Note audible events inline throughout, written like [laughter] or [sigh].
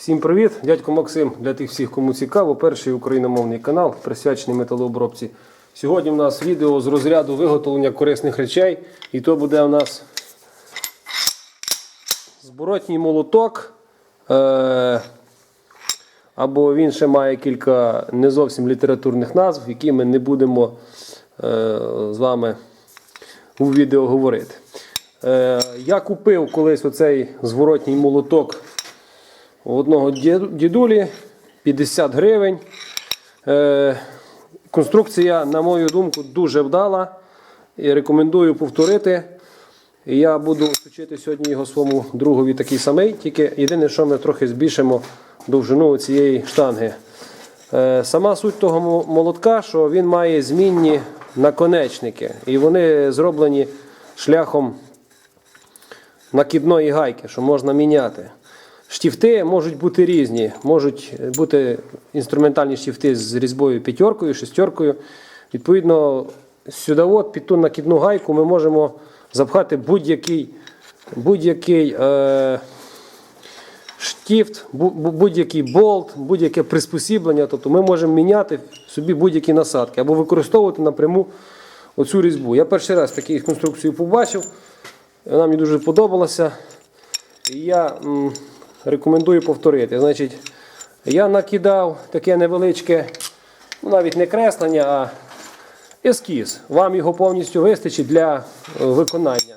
Всім привіт! Дядько Максим для тих всіх, кому цікаво, перший україномовний канал, присвячений металообробці. Сьогодні у нас відео з розряду виготовлення корисних речей. І то буде у нас зворотній молоток. Е- або він ще має кілька не зовсім літературних назв, які ми не будемо е- з вами у відео говорити. Е- я купив колись оцей зворотній молоток у одного дідулі 50 гривень. Е, конструкція, на мою думку, дуже вдала. І рекомендую повторити. Я буду вчити сьогодні його своєму другові такий самий, тільки єдине, що ми трохи збільшимо довжину цієї штанги. Е, сама суть того молотка, що він має змінні наконечники. І вони зроблені шляхом накидної гайки, що можна міняти. Штифти можуть бути різні. Можуть бути інструментальні штифти з різьбою п'ятеркою, шестеркою. Відповідно, сюди під ту накидну гайку ми можемо запхати будь-який будь-який е, бу- будь-який болт, будь-яке приспосіблення. Тобто ми можемо міняти собі будь-які насадки або використовувати напряму оцю різьбу. Я перший раз таку конструкцію побачив. Вона мені дуже подобалася. І я рекомендую повторити. Значить, я накидав таке невеличке, ну, навіть не креслення, а ескіз. Вам його повністю вистачить для е, виконання.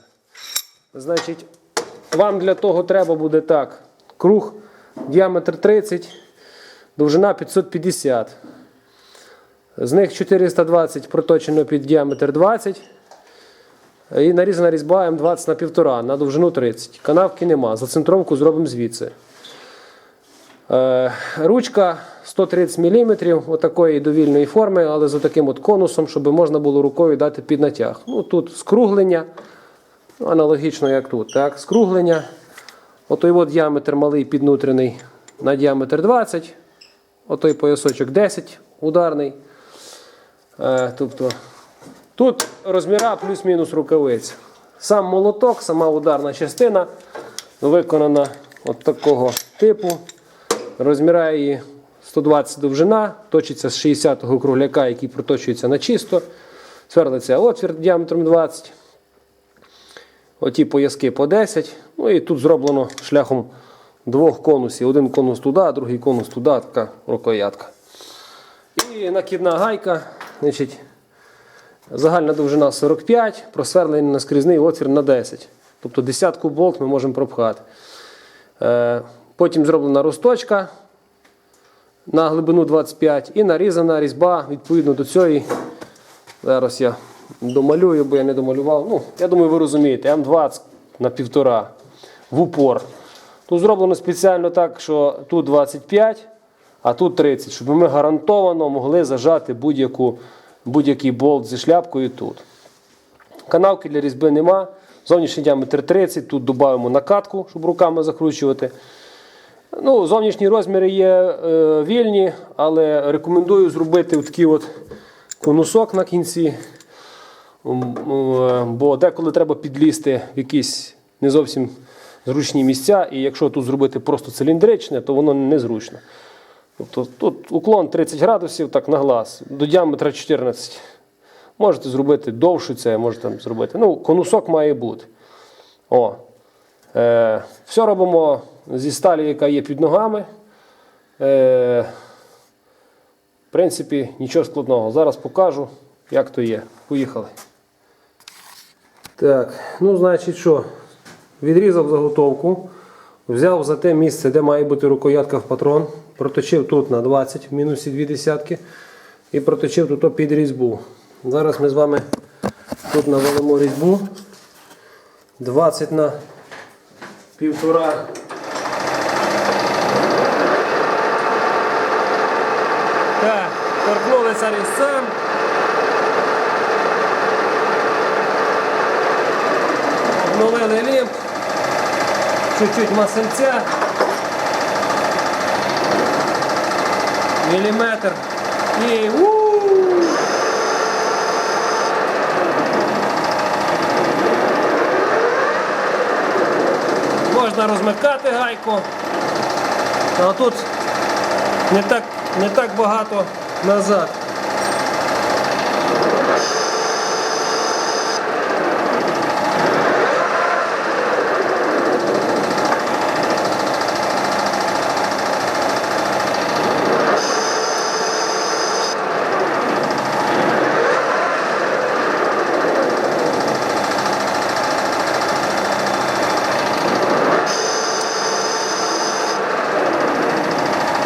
Значить, вам для того треба буде так. Круг, діаметр 30, довжина 550. З них 420 проточено під діаметр 20. І нарізана різьба М20 на 1,5 на довжину 30. Канавки нема. Зацентровку зробимо звідси. Е, ручка 130 мм, отакої довільної форми, але з таким от конусом, щоб можна було рукою дати під натяг. Ну, тут скруглення, ну, аналогічно як тут. Так, скруглення. Отой от діаметр малий піднутрений на діаметр 20. Отой поясочок 10 ударний. Е, тобто Тут розміра плюс-мінус рукавиць. Сам молоток, сама ударна частина виконана от такого типу. Розміра її 120 довжина, точиться з 60-го кругляка, який проточується на чисто. Сверлиться отвір діаметром 20. Оті пояски по 10. Ну і тут зроблено шляхом двох конусів. Один конус туди, другий конус туди, така рукоятка. І накидна гайка. Значить, Загальна довжина 45, просверлений наскрізний отвір на 10. Тобто десятку болт ми можемо пропхати. Е, Потім зроблена росточка на глибину 25 і нарізана різьба відповідно до цієї. Зараз я домалюю, бо я не домалював. Ну, Я думаю, ви розумієте, М20 на півтора в упор. Тут зроблено спеціально так, що тут 25, а тут 30, щоб ми гарантовано могли зажати будь-яку будь-який болт зі шляпкою тут. Канавки для різьби нема. Зовнішній діаметр 30, тут додаємо накатку, щоб руками закручувати. Ну, Зовнішні розміри є е, вільні, але рекомендую зробити такий от конусок на кінці. Е, Бо деколи треба підлізти в якісь не зовсім зручні місця, і якщо тут зробити просто циліндричне, то воно незручно. Тобто тут уклон 30 градусів так на глаз, до діаметра 14. Можете зробити довше це, можете там зробити. Ну, конусок має бути. О. Е, все робимо зі сталі, яка є під ногами. Е, в принципі, нічого складного. Зараз покажу, як то є. Поїхали. Так, ну, значить, що? Відрізав заготовку. Взяв за те місце, де має бути рукоятка в патрон, проточив тут на 20 в мінусі 2 десятки і проточив тут під різьбу. Зараз ми з вами тут навалимо різьбу 20 на півтора. Так, торкнулися різцем. Чуть-чуть масельця. Міліметр. І у Можна розмикати гайку. А тут не так, не так багато назад.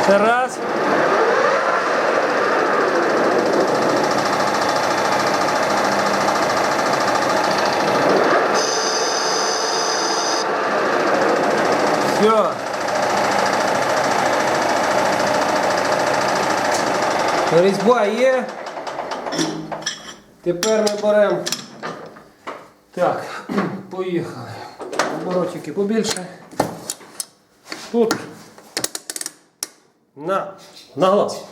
Це раз. Все. Різьба є. Тепер ми беремо. Так, [clears throat] поїхали. Оборотики побільше. Тут на, на глаз.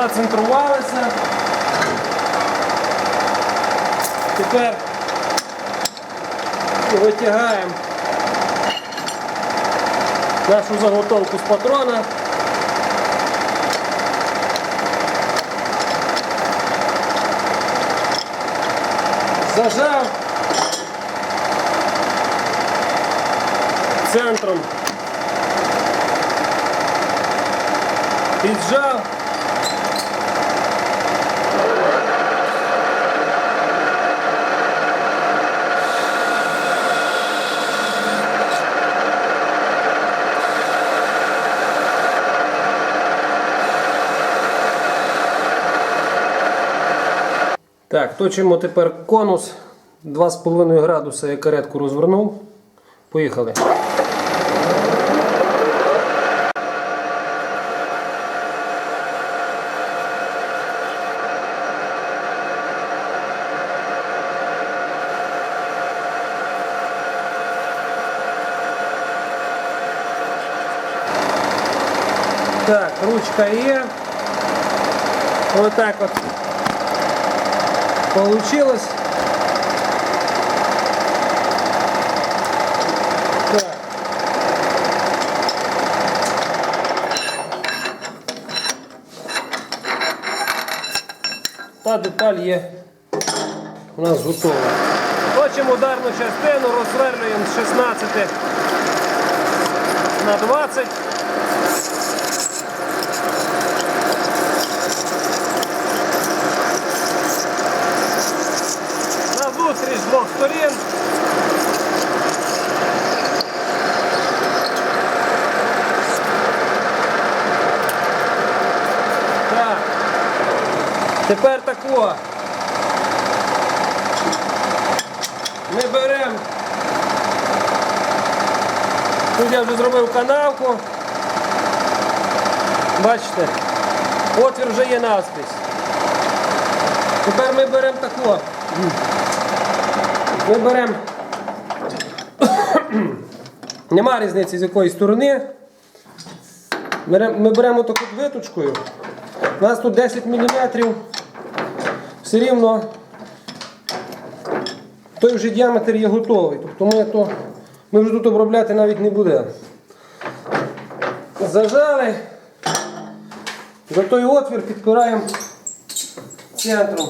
Зацентрувалися. Тепер витягаємо нашу заготовку з патрона. Зажав центром. Піджав. Так, точимо тепер конус 2,5 градуса я каретку розвернув. Поїхали. Так, ручка є. Отак от получилось. Так. Та деталь є у нас готова. Точимо ударну частину, розсверлюємо з 16 на 20. Зустріч з двох сторін. Тепер тако. Ми беремо. Тут я вже зробив канавку. Бачите, отвір вже є наскрізь. Тепер ми беремо тако. Ми беремо. Нема різниці з якої сторони. Ми беремо таку виточкою. У нас тут 10 мм. Все рівно той вже діаметр є готовий. Тобто ми, то, ми вже тут обробляти навіть не будемо. Зажали. За той отвір підпираємо центром.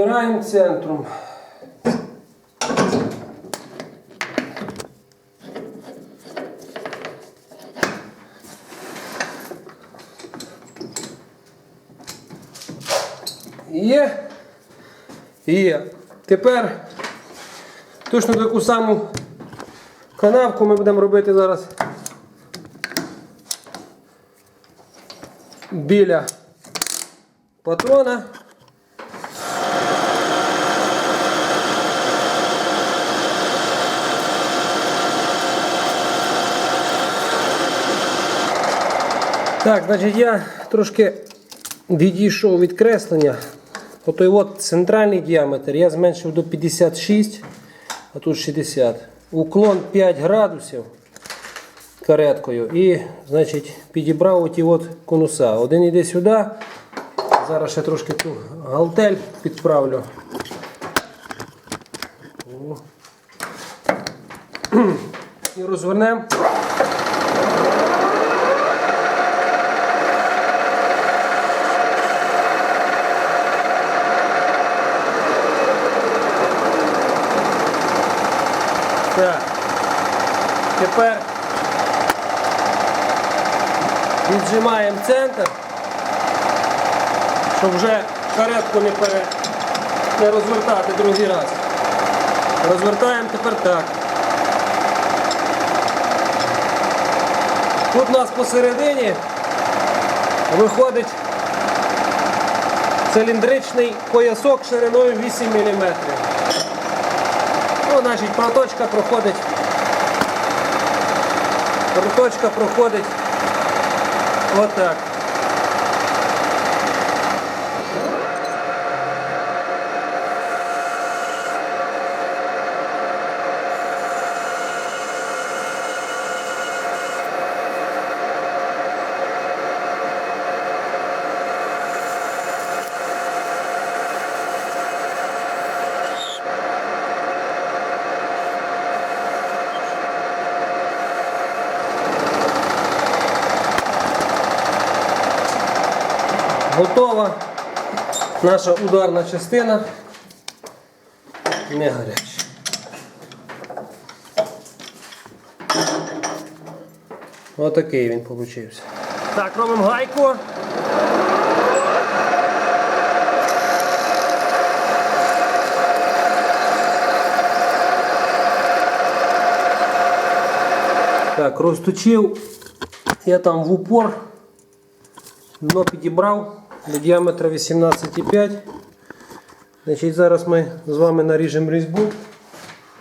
Підпираємо центром. Є. Є. Тепер точно таку саму канавку ми будемо робити зараз біля патрона. Так, значить я трошки відійшов від креслення. Отой от центральний діаметр я зменшив до 56, а тут 60. Уклон 5 градусів кареткою і значить, підібрав оті от конуса. Один йде сюди. Зараз ще трошки ту галтель підправлю. [clears throat] І розвернемо. Так. Тепер віджимаємо центр, щоб вже каретку не, пере... не розвертати другий раз. Розвертаємо тепер так. Тут у нас посередині виходить циліндричний поясок шириною 8 мм. Ну, значить, проточка проходить. Проточка проходить отак. Готова наша ударна частина. Не гаряча. Отакий він получився. Так, робимо гайку. Так, розточив я там в упор. Дно підібрав діаметра 18,5. Значить, Зараз ми з вами наріжемо різьбу.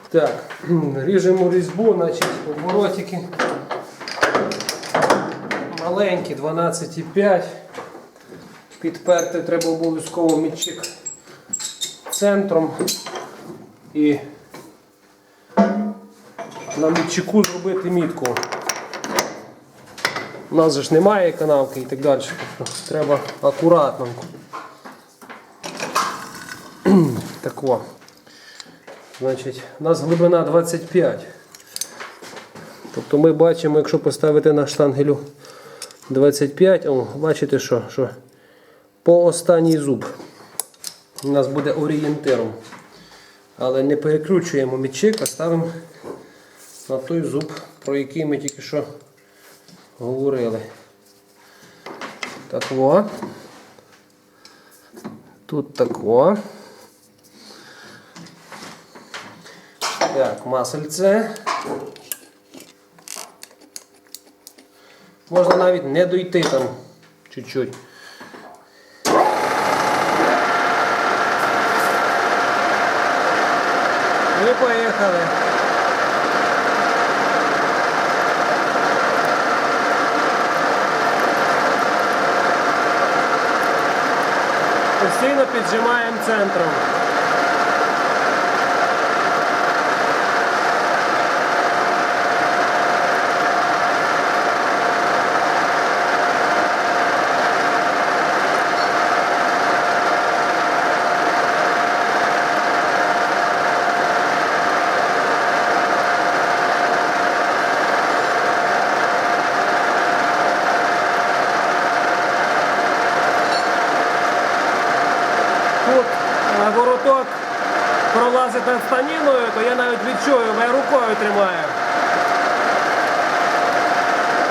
Так, [clears throat] ріжемо різьбу, значить, оборотики. Маленькі, 12,5. Підперти треба обов'язково мітчик центром і на мітчику зробити мітку. У нас же ж немає канавки і так далі. Треба акуратно. [clears throat] Так о. Значить, у нас глибина 25. Тобто ми бачимо, якщо поставити на штангелю 25, о, бачите, що, що по останній зуб у нас буде орієнтиром. Але не перекручуємо мічик, а ставимо на той зуб, про який ми тільки що говорили. Так о. Тут так о. Так, масельце. Можна навіть не дойти там чуть-чуть. І поїхали. Піджимаємо центром. Тут е, вороток станіною, то я навіть відчую, бо рукою тримаю.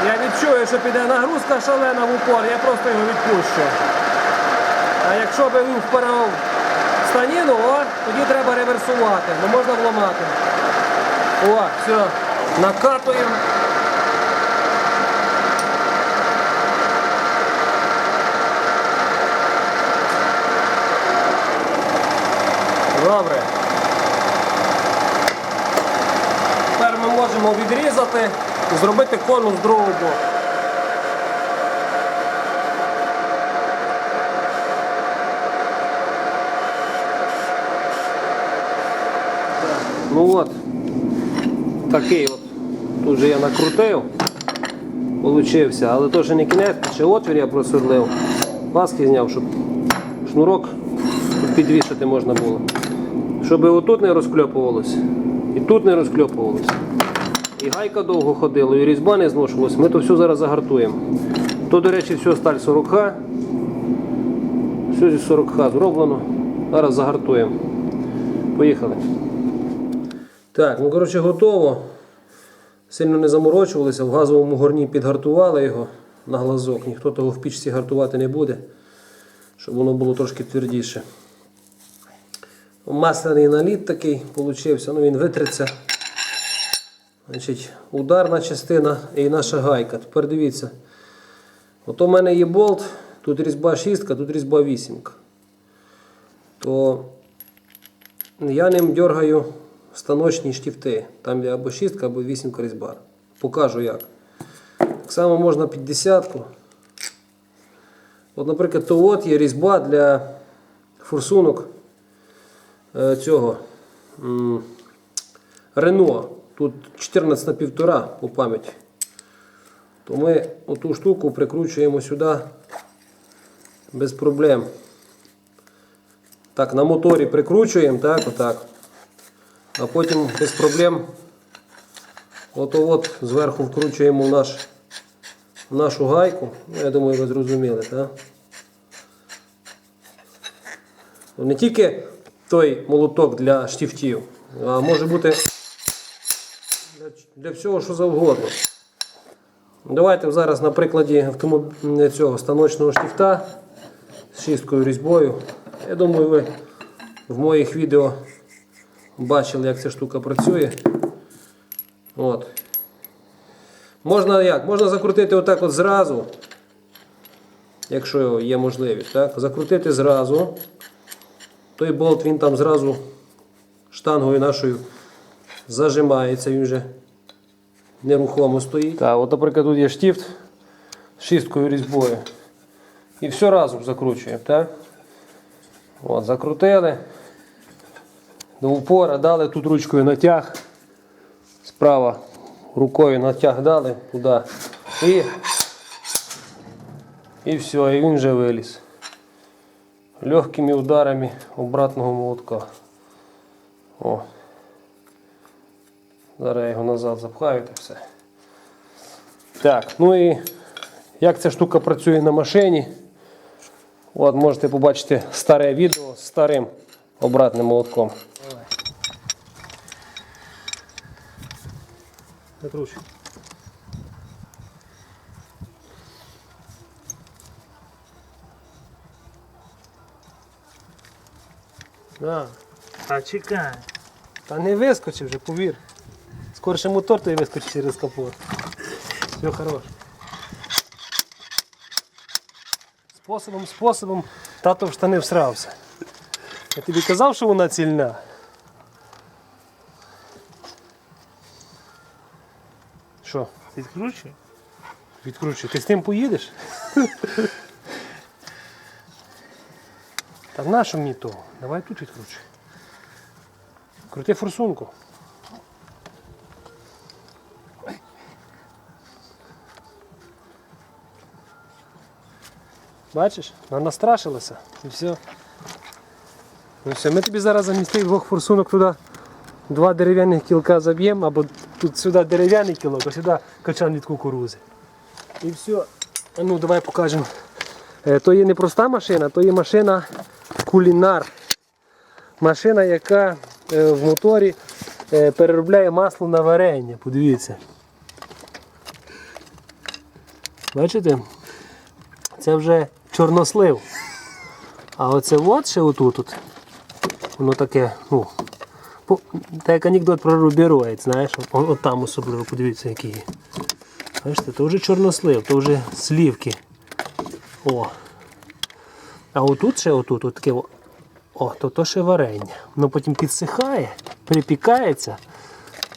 Я відчую, що піде нагрузка шалена в упор, я просто його відпущу. А якщо би він впирав станіну, о, тоді треба реверсувати, не можна вламати. О, все, накатуємо. вирівняти і зробити корм з другого боку. Ну от, такий от. Тут же я накрутив, получився, але теж не кінець, ще отвір я просверлив, ласки зняв, щоб шнурок підвішати можна було. Щоб отут не розкльопувалося, і тут не розкльопувалося. І гайка довго ходила, і різьба не зношувалась. Ми то все зараз загартуємо. То, до речі, все сталь 40Х. Все зі 40Х зроблено. Зараз загартуємо. Поїхали. Так, ну коротше готово. Сильно не заморочувалися, в газовому горні підгартували його на глазок. Ніхто того в пічці гартувати не буде, щоб воно було трошки твердіше. Масляний наліт такий получився, ну він витриться. Значить, ударна частина і наша гайка. Тепер дивіться. От у мене є болт, тут різьба 6, тут різьба 8. То я ним дергаю станочні штифти. Там є або 6, або 8 різьба. Покажу як. Так само можна під десятку. От, наприклад, то от є різьба для форсунок е, цього Рено. Тут 14 на 1,5 по пам'яті. То ми оту штуку прикручуємо сюди без проблем. Так, на моторі прикручуємо, так, отак. А потім без проблем ото от зверху вкручуємо наш, нашу гайку. Ну, Я думаю, ви зрозуміли, так? Не тільки той молоток для штифтів, а може бути для, всього, що завгодно. Давайте зараз на прикладі цього станочного штифта з шісткою різьбою. Я думаю, ви в моїх відео бачили, як ця штука працює. От. Можна як? Можна закрутити отак от зразу, якщо є можливість. Так? Закрутити зразу. Той болт він там зразу штангою нашою зажимається, він вже нерухомо стоїть. Так, от, наприклад, тут є штифт з шісткою різьбою. І все разом закручуємо. так? От, закрутили. До упора дали тут ручкою натяг. Справа рукою натяг дали туди. І, і все, і він вже виліз. Легкими ударами обратного молотка. О. Зараз я його назад запхаю та все. Так, ну і як ця штука працює на машині. От можете побачити старе відео з старим обратним молотком. Закручуй. Да. А чекай. Та не вискочив вже, повір. Скорше мотор той вискочить через капот. Все хорош. Способом, способом тато в штани всрався. Я тобі казав, що вона цільна. Що, Відкручуй. відкручу? Ти з тим поїдеш? Та нащо мені того? Давай тут відкручуй. Крути форсунку. Бачиш, вона настрашилася і все. Ну все, ми тобі зараз замість двох форсунок туди два дерев'яних кілка заб'ємо, або тут сюди дерев'яний кілок, а сюди качан від кукурузи. І все. Ну, давай покажемо. Е, То є не проста машина, то є машина кулінар. Машина, яка е, в моторі е, переробляє масло на варення. Подивіться. Бачите? Це вже чорнослив. А оце от ще отут. От, воно таке, ну, так як анекдот про рубіроїд, знаєш, от там особливо, подивіться, який є. Бачите, то вже чорнослив, то вже слівки. О. А отут ще отут, от таке, о, то, то ще варення. Воно потім підсихає, припікається.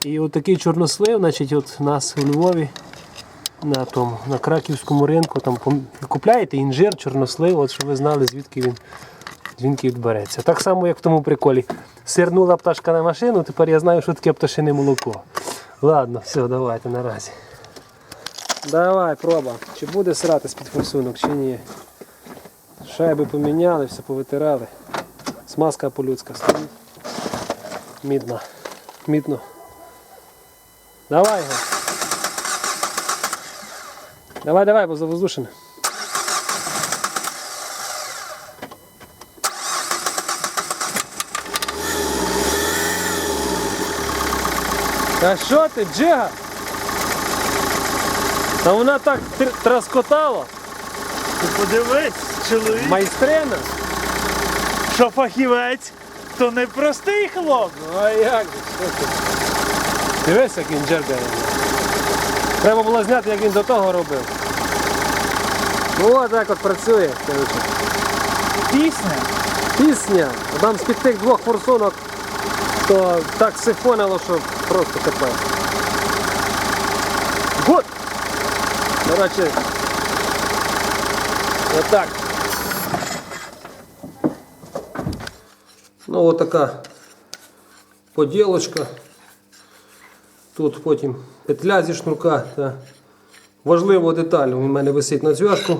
І отакий чорнослив, значить, от у нас у Львові на тому, на краківському ринку там купляєте інжир, чорнослив, от щоб ви знали, звідки він, дзвінки відбереться. Так само, як в тому приколі. Сирнула пташка на машину, тепер я знаю, що таке пташине молоко. Ладно, все, давайте наразі. Давай, проба. Чи буде срати з-під форсунок, чи ні. Шайби поміняли, все повитирали. Смазка по-людська стоїть. Мідна. Мідно. Давай його. Давай, давай, бо завоздушене. А що ти, Джига? Та вона так тр- траскотала. Ти подивись, чоловік, Майстрина. що фахівець, то не простий хлоп. Ну а як? же, Що ти? Дивись, як він джергає. Треба було зняти, як він до того робив. Ну от так от працює. коротше. Пісня. Пісня. Там з-під тих двох форсунок, то так сифонило, що просто капець. Гуд! Коротше. Отак. Ну от така поділочка. Тут потім петля зі шнурка. Та важлива деталь. У мене висить на зв'язку.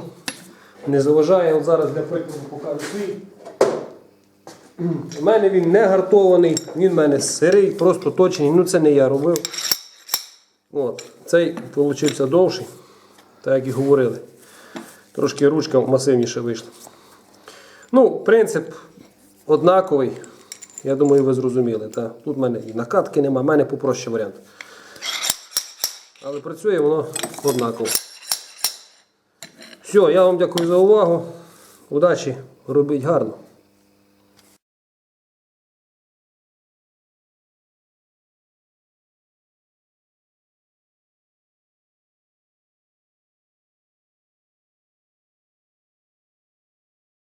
Не заважає. От зараз для прикладу покажу свій. У мене він не гартований, він в мене сирий, просто точений. Ну це не я робив. От. Цей вийшов довший, так як і говорили. Трошки ручка масивніше вийшла. Ну, принцип однаковий. Я думаю, ви зрозуміли. Та? Тут в мене і накатки нема, в мене попроще варіант. Але працює воно однаково. Все, я вам дякую за увагу. Удачі, робіть гарно.